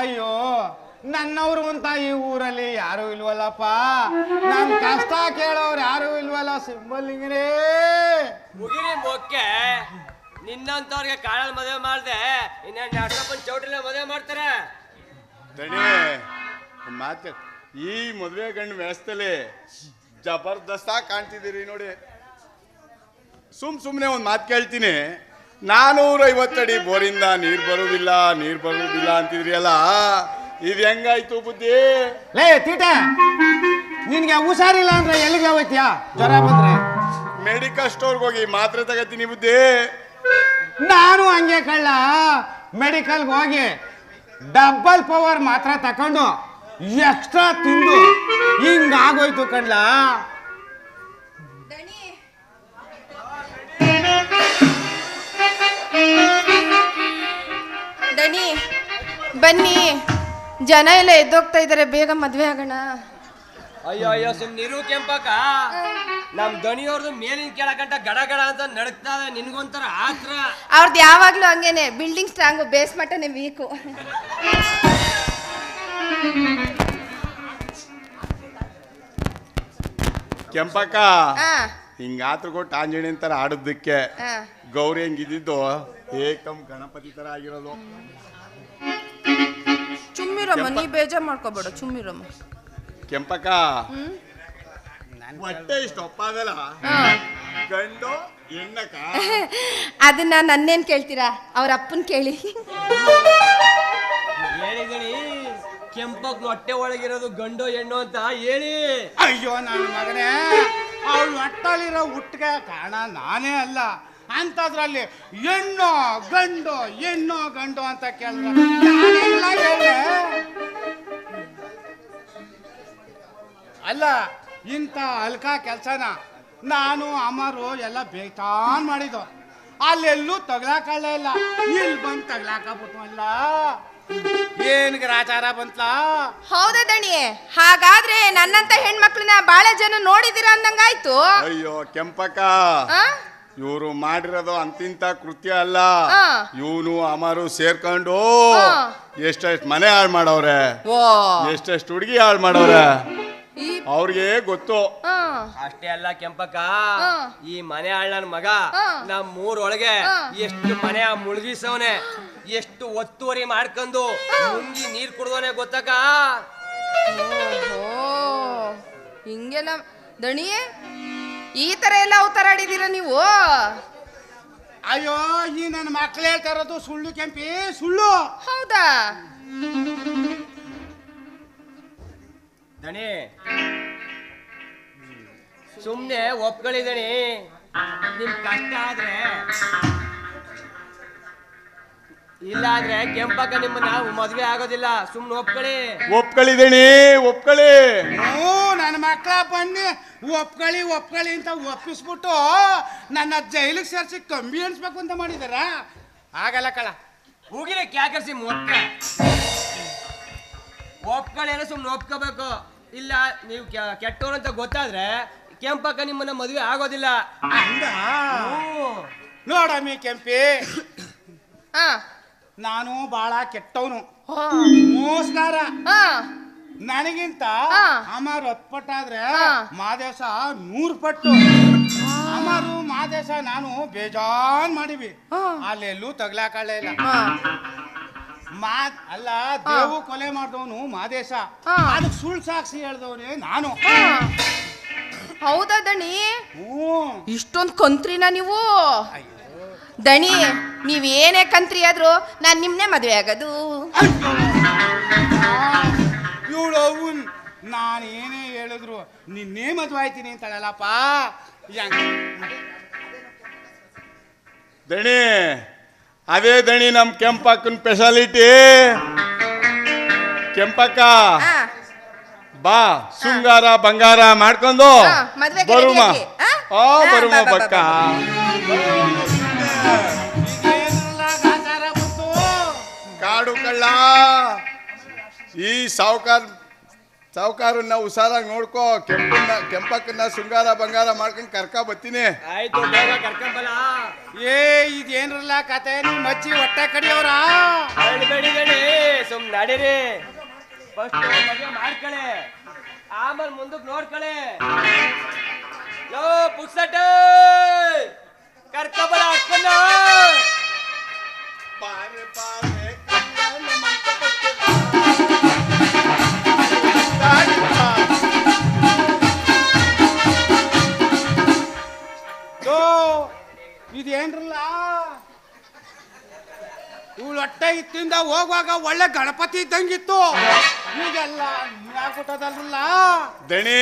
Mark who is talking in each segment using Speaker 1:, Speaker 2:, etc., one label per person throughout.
Speaker 1: ಅಯ್ಯೋ ನನ್ನವ್ರು ಅಂತ ಈ ಊರಲ್ಲಿ ಯಾರು ಇಲ್ವಲ್ಲಪ್ಪ. ನನ್ ಕಷ್ಟ ಕೇಳೋರು ಯಾರು ಇಲ್ವಲ್ಲ ಸಿಂಬಲ್ಲಿಂಗರೇ
Speaker 2: ಮುಗಿರಿ ಮೊಕ್ಕೆ. ನಿನ್ನಂತವ್ರಿಗೆ ಕಾಳಲ್ಲಿ ಮದುವೆ ಮಾಡ್ದೆ ಇನ್ನೇನು ನಡ್ಸಪ್ಪನ ಚೌಟ್ರಿಲೆ ಮದುವೆ ಮಾಡ್ತಾರೆ?
Speaker 3: ದಣಿ ಮಾತು ಈ ಮದುವೆ ಗಂಡು ವ್ಯವಸ್ಥೆಲಿ ಜಬರ್ದಸ್ತಾಗಿ ಕಾಣ್ತಿದ್ದೀರಿ ನೋಡಿ. ಸುಮ್ ಸುಮ್ಮನೆ ಒಂದು ಮಾತು ಕೇಳ್ತೀನಿ. ನಾನೂರ ಐವತ್ತಡಿ ಬೋರಿಂದ ನೀರು ಬರುವುದಿಲ್ಲ ನೀರು ಬರುವುದಿಲ್ಲ ಅಂತಿದ್ರಿ ಅಲ್ಲ ಇದು ಹೆಂಗಾಯ್ತು ಬುದ್ಧಿ?
Speaker 1: ಲೇ ತೀಟ ನಿನ್ಗೆ ಹುಷಾರಿಲ್ಲ ಅಂದ್ರೆ ಎಲ್ಲಿಗೆ ಹೋಗ್ತೀಯಾ? ಜ್ವರ ಬಂದ್ರೆ.
Speaker 3: ಮೆಡಿಕಲ್ ಸ್ಟೋರ್ಗೆ ಹೋಗಿ ಮಾತ್ರೆ ತಗೋತೀನಿ ಬುದ್ಧಿ.
Speaker 1: ನಾನು ಹಂಗೆ ಕಳ್ಳ ಮೆಡಿಕಲ್ಗೆ ಹೋಗಿ ಡಬಲ್ ಪವರ್ ಮಾತ್ರ ತಕೊಂಡು ಎಕ್ಸ್ಟ್ರಾ ತಿಂದು ಹಿಂಗಾಗೋಯ್ತು ಕಳ್ಳ.
Speaker 4: ಬನ್ನಿ. ಜನ ಎಲ್ಲ ಎದ್ದೋಗ್ತಾ ಇದ್ದಾರೆ ಬೇಗ ಮದ್ವೆ ಆಗೋಣ.
Speaker 2: ಅಯ್ಯೋ ಅಯ್ಯೋ ಸುಮ್ನಿರು ಕೆಂಪಕ್ಕ. ನಮ್ ದಣಿಯವ್ರದ್ದು ಮೇಲಿನ ಕೆಳಗಂಟ ಗಡ ಗಡ ಅಂತ ನಡಕ್ತಾ ಇದೆ. ನಿನ್ಗೊಂಥರ ಆತ್ರ.
Speaker 4: ಅವ್ರದ್ದು ಯಾವಾಗ್ಲೂ ಹಂಗೇನೆ. ಬಿಲ್ಡಿಂಗ್ ಸ್ಟ್ರಾಂಗ್ ಬೇಸ್ ಮಟ್ಟನೆ ವೀಕು
Speaker 3: ಕೆಂಪಕ್ಕ
Speaker 4: ಆ,
Speaker 3: ಹಿಂಗಾತ್ರ ಕೊಟ್ಟು ಆಂಜನೇಯ ಥರ ಆಡೋದಕ್ಕೆ. ಗೌರಿ ಹೆಂಗಿದ್ದು ಏಕಂ ಗಣಪತಿ ತರ ಆಗಿರೋದು.
Speaker 4: ಚುಮ್ಮಿರಮ್ಮ ನೀ ಬೇಜಾರ್ ಮಾಡ್ಕೋಬೇಡ ಚುಮ್ಮಿರಮ್ಮ.
Speaker 3: ಕೆಂಪಕ್ಕ? ಹೊಟ್ಟೆ. ಗಂಡು ಹೆಣ್ಣಕ್ಕ?
Speaker 4: ಅದನ್ನ ನನ್ನೇನ್ ಕೇಳ್ತೀರಾ? ಅವ್ರ ಅಪ್ಪನ್ ಕೇಳಿ.
Speaker 2: ಹೇಳಿದಣಿ ಕೆಂಪಕ್ ಹೊಟ್ಟೆ ಒಳಗಿರೋದು ಗಂಡು ಹೆಣ್ಣು ಅಂತ ಹೇಳಿ.
Speaker 1: ಅಯ್ಯೋ ನನ್ನ ಮಗನೇ ಅವಳು ಹೊಟ್ಟಲಿರೋ ಹುಟ್ಟಿಗೆ ಕಾರಣ ನಾನೇ ಅಲ್ಲ. ಅಂಥದ್ರಲ್ಲಿ ಹೆಣ್ಣು ಗಂಡು ಹೆಣ್ಣು ಗಂಡು ಅಂತ ಕೇಳಿದ್ರೆ? ಅಲ್ಲ ಇಂಥ ಅಲ್ಕ ಕೆಲಸನ ನಾನು ಅಮರು ಎಲ್ಲ ಬೇಕಾನ್ ಮಾಡಿದ್ದು. ಅಲ್ಲೆಲ್ಲೂ ತಗ್ಲಾಕಲ್ಲ ಇಲ್ಲ. ಇಲ್ಲಿ ಬಂದು ತಗ್ಲಾಕಬಿಟ್ವಲ್ಲ ಏನ್ ಗ್ರಾಚಾರ ಬಂತ್ಲಾ?
Speaker 4: ಹೌದಾ ದಣಿಯೇ ಹಾಗಾದ್ರೆ ನನ್ನಂತ ಹೆಣ್ಮಕ್ಳನ್ನ ಬಾಳ ಜನ ನೋಡಿದಿರ ಅಂದಂಗಾಯ್ತು?
Speaker 3: ಅಯ್ಯೋ ಕೆಂಪಕ್ಕ? ಇವರು ಮಾಡಿರೋದು ಅಂತಿಂತ ಕೃತ್ಯ ಅಲ್ಲ. ಇವನು ಅಮರು ಸೇರ್ಕೊಂಡು. ಎಷ್ಟೆಷ್ಟು ಮನೆ ಹಾಳು ಮಾಡವ್ರೆ. ಎಷ್ಟೆಷ್ಟು ಹುಡುಗಿ ಹಾಳು ಮಾಡವ್ರೆ. ಅವ್ರಿಗೆ ಗೊತ್ತು.
Speaker 2: ಅಷ್ಟೇ ಅಲ್ಲ ಕೆಂಪಕ್ಕ. ಈ ಮನೆ ಆಳ್ನ ಮಗ.
Speaker 4: ನಮ್ಮ
Speaker 2: ನಮ್ ಮೂರೊಳಗೆ ಎಷ್ಟು ಮನೆ ಮುಳುಗಿಸವನೆ. ಎಷ್ಟು ಒತ್ತುವರಿ ಮಾಡ್ಕೊಂಡು ಮುಂಗಿ ನೀರ್ ಕುಡ್ದವನೆ ಗೊತ್ತಕ್ಕ?
Speaker 4: ಓಹೋ. ಹಿಂಗೆಲ್ಲ ದಣಿ. ಈ ತರ ಎಲ್ಲ ಅವತಾರ ಆಡಿದೀರ ನೀವು?
Speaker 1: ಅಯ್ಯೋ ಈ ನನ್ನ ಮಕ್ಳು ಹೇಳ್ತಾ ಇರೋದು ಸುಳ್ಳು ಕೆಂಪಿ ಸುಳ್ಳು.
Speaker 4: ಹೌದಾ?
Speaker 2: ದಣಿ ಸುಮ್ನೆ ಒಪ್ಕೊಳ್ಳಿದಣಿ ನಿಮ್ ಕಷ್ಟ ಆದ್ರೆ ಇಲ್ಲ ಆದ್ರೆ ಕೆಂಪಕ್ಕ ನಿಮ್ಮನ್ನ ಮದ್ವೆ ಆಗೋದಿಲ್ಲ. ಸುಮ್ನೆ ಒಪ್ಕೊಳ್ಳಿ.
Speaker 3: ಒಪ್ಕೊಳ್ಳಿದೇಣಿ ಒಪ್ಕೊಳ್ಳಿ.
Speaker 1: ನನ್ನ ಮಕ್ಕಳ ಬನ್ನಿ ಒಪ್ಕೊಳ್ಳಿ ಒಪ್ಕೊಳ್ಳಿ ಅಂತ ಒಪ್ಪಿಸ್ಬಿಟ್ಟು ನನ್ನ ಜೈಲಿಗೆ ಸೇರಿಸಿ ಕಂಬಿ ಅನ್ಸ್ಬೇಕು ಅಂತ ಮಾಡಿದಾರ. ಆಗಲ್ಲ ಕಳ.
Speaker 2: ಹೋಗಿರಿ ಕ್ಯಾಕರ್ಸಿ ಮೊಕ್ಕ ಒಪ್ಕೊಳ್ಳಿ ಸುಮ್ಮನೆ ಒಪ್ಕೋಬೇಕು. ಇಲ್ಲ ನೀವು ಕೆ- ಕೆಟ್ಟವ್ರು ಅಂತ ಗೊತ್ತಾದ್ರೆ ಕೆಂಪಕ್ಕ ನಿಮ್ಮನ್ನ ಮದುವೆ ಆಗೋದಿಲ್ಲ.
Speaker 1: ನೋಡಮ್ಮಿ ಕೆಂಪಿ.
Speaker 4: ಹಾ.
Speaker 1: ನಾನು ಬಹಳ ಕೆಟ್ಟವನು.
Speaker 4: ಹಾ.
Speaker 1: ಮೋಸ್ಕಾರ
Speaker 4: ಹಾ.
Speaker 1: ನನಗಿಂತ ಅಮಾರು ಹತ್ತು ಪಟ್ಟಾದ್ರೆ. ಮಾದೇಶ ನೂರು ಪಟ್ಟು. ಅಮರು ಮಾದೇಶ ನಾನು ಬೇಜಾನ್ ಮಾಡಿವಿ. ಅಲ್ಲೆಲ್ಲೂ ತಗ್ಲಾಕಳ್ಳೆ ಇಲ್ಲ. ಮಾ ಅಲ್ಲ ದೇವು ಕೊಲೆ ಮಾಡಿದವನು ಮಾದೇಶ. ಅದಕ್ಕೆ ಸುಳ್ಳು ಸಾಕ್ಷಿ ಹೇಳ್ದವನೇ ನಾನು.
Speaker 4: ಹೌದಾ ದಣಿ? ಇಷ್ಟೊಂದು ಕಂತ್ರಿನ ನೀವು? ದಣಿ ನೀವೇನೇ ಏನೇ ಕಂತ್ರಿ ಆದ್ರೂ ನಾನು ನಿಮ್ನೆ ಮದುವೆ ಆಗೋದು.
Speaker 1: ನಾನು ಏನೇ ಹೇಳಿದ್ರು ನಿನ್ನೇ ಮದುವೆ ಆಯ್ತೀನಿ ಅಂತಳಲ್ಲಪ್ಪ
Speaker 3: ದಣಿ ಅದೇ ದಣಿ ನಮ್ ಕೆಂಪಕ್ಕನ ಸ್ಪೆಷಾಲಿಟಿ ಕೆಂಪಕ್ಕ ಬಾ ಶೃಂಗಾರ ಬಂಗಾರ ಮಾಡ್ಕೊಂಡು ಬರುಮ?
Speaker 4: ಓ
Speaker 3: ಬರುಮ ಬಕ್ಕ ಕಾಡು ಕಳ್ಳ ಈ ಸಾವುಕಾರ ಸಾವುಕಾರನ್ನ ಹುಷಾರಾಗಿ ನೋಡ್ಕೋ ಕೆಂಪನ್ನ ಕೆಂಪಕ್ಕನ್ನ ಶೃಂಗಾರ ಬಂಗಾರ ಮಾಡ್ಕೊಂಡು ಕರ್ಕ ಬತ್ತೀನಿ
Speaker 2: ಆಯ್ತು ಬೇಗ ಕರ್ಕೊಂಬಲ್ಲ
Speaker 1: ಏ ಇದೇನ್ರಲ್ಲ ಕತೆ ನೀವು ಮಜ್ಜಿ ಹೊಟ್ಟೆ ಕಡಿಯವ್ರ
Speaker 2: ಅಳ್ಬೇಡಿ ದಣಿ ಸುಮ್ ಫಸ್ಟ್ ಮದುವೆ ಮಾಡ್ಕೊಳ್ಳಿ ಆಮೇಲೆ ಮುಂದಕ್ಕೆ ನೋಡ್ಕೊಳ್ಳಿ ಯೋ ಪುಕ್ಸಟ ಕರ್ಕಬಲ ಅಕ್ಕನ
Speaker 3: ಬಾರೆ ಬಾರೆ.
Speaker 1: ಇದೇನ್ರಲ್ಲ? ಇವಳು ಹೊಟ್ಟೆ ಇತ್ತಿಂದ ಹೋಗುವಾಗ ಒಳ್ಳೆ ಗಣಪತಿ ಇದ್ದಂಗಿತ್ತು. ಈಗೆಲ್ಲ ಆಗ್ಬಿಟ್ಟದಲ್ರಲ್ಲ?
Speaker 3: ದಣಿ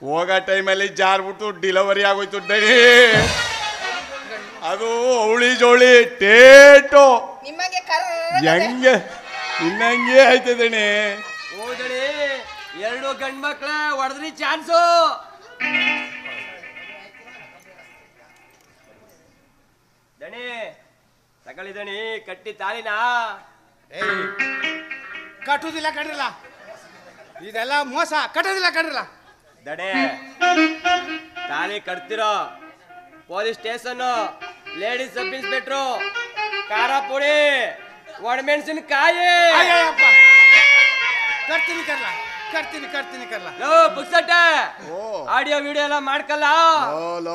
Speaker 3: ಹೋಗೋ ಟೈಮಲ್ಲಿ ಜಾರ್ಬಿಟ್ಟು ಡಿಲವರಿ ಆಗೋಯ್ತು ದಣಿ. ಅದು ಅವಳಿ ಜೋಳಿ ಟೇಟು.
Speaker 4: ನಿಮಗೆ ಕರ್
Speaker 3: ಹೆಂಗೆ? ಇನ್ನಂಗೆ ಆಯ್ತು ದಣಿ.
Speaker 2: ಓದಳಿ ಎರಡು ಗಂಡ್ ಮಕ್ಳ ಹೊಡೆದ್ರಿ ಚಾನ್ಸು. ತಗೊಳ್ಳಿ ದಣಿ ಕಟ್ಟಿ ತಾಳಿನ?
Speaker 1: ಏಯ್ ಕಟ್ಟುದಿಲ್ಲ ಕಡ್ರಲ್ಲ ಇದೆಲ್ಲ ಮೋಸ ಕಟ್ಟೋದಿಲ್ಲ ಕಡ್ರಲ್ಲ
Speaker 2: ದಡೆ ತಾಳಿ ಕಟ್ತಿರೋ police station ladies sub inspector ಖಾರ ಪುಡಿ ಒಣಮೆಣಸಿನ
Speaker 1: ಕಾಯಿ. ಕಟ್ತೀನಿ ಕರ್ಲ ಕಟ್ತೀನಿ ಕಟ್ತೀನಿ ಕರ್ಲ
Speaker 2: ಲೋ ಪುಕ್ಸಟ್ಟ. ಆಡಿಯೋ ವಿಡಿಯೋ ಎಲ್ಲ ಮಾಡ್ಕಲ್ಲ?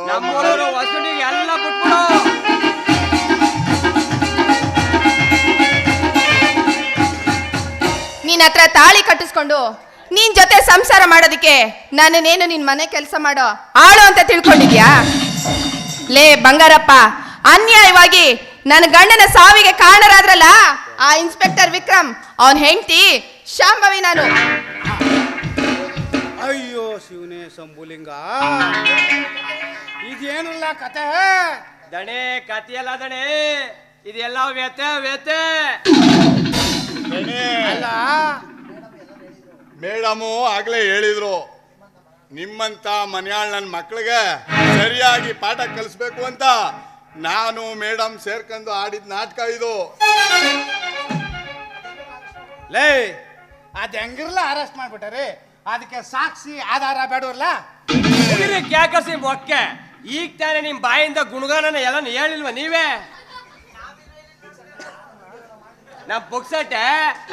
Speaker 2: ನಮ್ಮೂರವರು ಹೊಸಡಿಗೆ ಎಲ್ಲ ಬಿಟ್ಬಿಡು
Speaker 4: ನಿನ್ನ ಹತ್ರ ತಾಳಿ ಕಟ್ಟಿಸ್ಕೊಂಡು ನಿನ್ ಜೊತೆ ಸಂಸಾರ ಮಾಡೋದಕ್ಕೆ ನಾನೇನು ನಿನ್ ಮನೆ ಕೆಲಸ ಮಾಡೋ ಆಳು ಅಂತ ತಿಳ್ಕೊಂಡಿದ್ಯಾ? ಲೇ ಬಂಗಾರಪ್ಪ ಅನ್ಯಾಯವಾಗಿ ನನ್ನ ಗಂಡನ ಸಾವಿಗೆ ಕಾರಣರಾದ್ರಲ್ಲ? ಆ ಇನ್ಸ್ಪೆಕ್ಟರ್ ವಿಕ್ರಮ್ ಅವನ್ ಹೆಂಡತಿ ಶಾಂಭವಿ ನಾನು.
Speaker 1: ಅಯ್ಯೋ ಶಿವನೇ ಶಂಭುಲಿಂಗ. ಇದೇನಲ್ಲ ಕತೆ?
Speaker 2: ದಣೆ ಕತಿಯಲ್ಲ ದಣೆ. ಇದೆಲ್ಲ ವ್ಯತೆ ವ್ಯತೆ
Speaker 1: ಅಲ್ಲ?
Speaker 3: ಮೇಡಮು ಆಗ್ಲೇ ಹೇಳಿದ್ರು ನಿಮ್ಮಂತ ಮನೆಯಾಳ್ ನನ್ನ ಮಕ್ಳಿಗೆ ಸರಿಯಾಗಿ ಪಾಠ ಕಲಿಸ್ಬೇಕು ಅಂತ ನಾನು ಮೇಡಮ್ ಸೇರ್ಕೊಂಡು ಆಡಿದ ನಾಟಕ ಇದು.
Speaker 1: ಲೇ ಅದ್ ಹೆಂಗಿರ್ಲ ಅರೆಸ್ಟ್ ಮಾಡ್ಬಿಟ್ಟಾರೆ? ಅದಕ್ಕೆ ಸಾಕ್ಷಿ ಆಧಾರ ಬೇಡವಲ್ಲ
Speaker 2: ಯಾಕಸಿ ಒಕ್ಕೆ ಮೊಕ್ಕೆ. ಈಗ ತಾನೇ ನಿಮ್ ಬಾಯಿಂದ ಗುಣಗಾನನ ಎಲ್ಲ ಹೇಳಿಲ್ವ ನೀವೇ? ನಮ್ ಪುಕ್ಸಟ್ಟೆ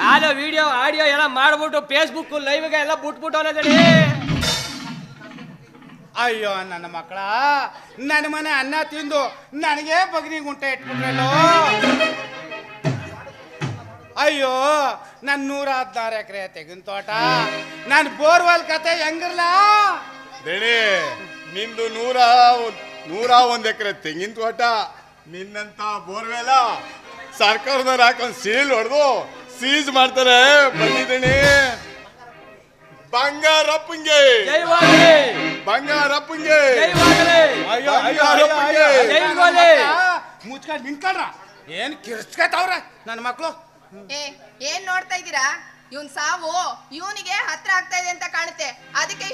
Speaker 2: ಆಲೋ ವಿಡಿಯೋ ಆಡಿಯೋ ಎಲ್ಲ ಮಾಡ್ಬಿಟ್ಟು ಫೇಸ್ಬುಕ್ ಲೈವ್ಗೆ ಎಲ್ಲ ಬಿಟ್ಬಿಟ್ಟು ಅನ್ನೋದಡಿ
Speaker 1: ಅಯ್ಯೋ ನನ್ನ ಮಕ್ಕಳ ನನ್ನ ಮನೆ ಅನ್ನ ತಿಂದು ನನಗೆ ಬಗ್ನಿ ಗುಂಟೆ ಇಟ್ಬಿಟ್ರಲ್ಲೋ ಅಯ್ಯೋ ನನ್ನ ನೂರ ಹದಿನಾರು ಎಕರೆ ತೆಗಿನ ತೋಟ ನನ್ನ ಬೋರ್ವೆಲ್ ಕತೆ ಹೆಂಗಿರ್ಲ?
Speaker 3: ದಣಿ ನಿಂದು ನೂರ ನೂರ ಒಂದ್ ಎಕರೆ ತೆಂಗಿನ ತೋಟ ನಿನ್ನಂತ ಬೋರ್ವೆಲ ಸರ್ಕಾರದವ್ರು ಹಾಕೊಂಡ್ ಸೀಲ್ ಹೊಡೆದು ಸೀಜ್ ಮಾಡ್ತಾರೆ. ಬಂದಿದ್ದೀನಿ. ಬಂಗಾರಪ್ಪಂಗೆ ಬಂಗಾರಪ್ಪಂಗೆ
Speaker 1: ಮುಚ್ಕೊಂಡ್ ನಿಂತ್ಕೊಳ್ರ ಏನ್ ಕಿರ್ಚ್ಕತ್ತವ್ರ ನನ್ನ ಮಕ್ಳು?
Speaker 4: ಏ ಏನ್ ನೋಡ್ತಾ ಇದ್ದೀರಾ? ಇವನ್ ಸಾವು ಇವನಿಗೆ ಹತ್ರ ಆಗ್ತಾ ಇದೆ ಅಂತ ಕಾಣುತ್ತೆ. ಅದಕ್ಕೆ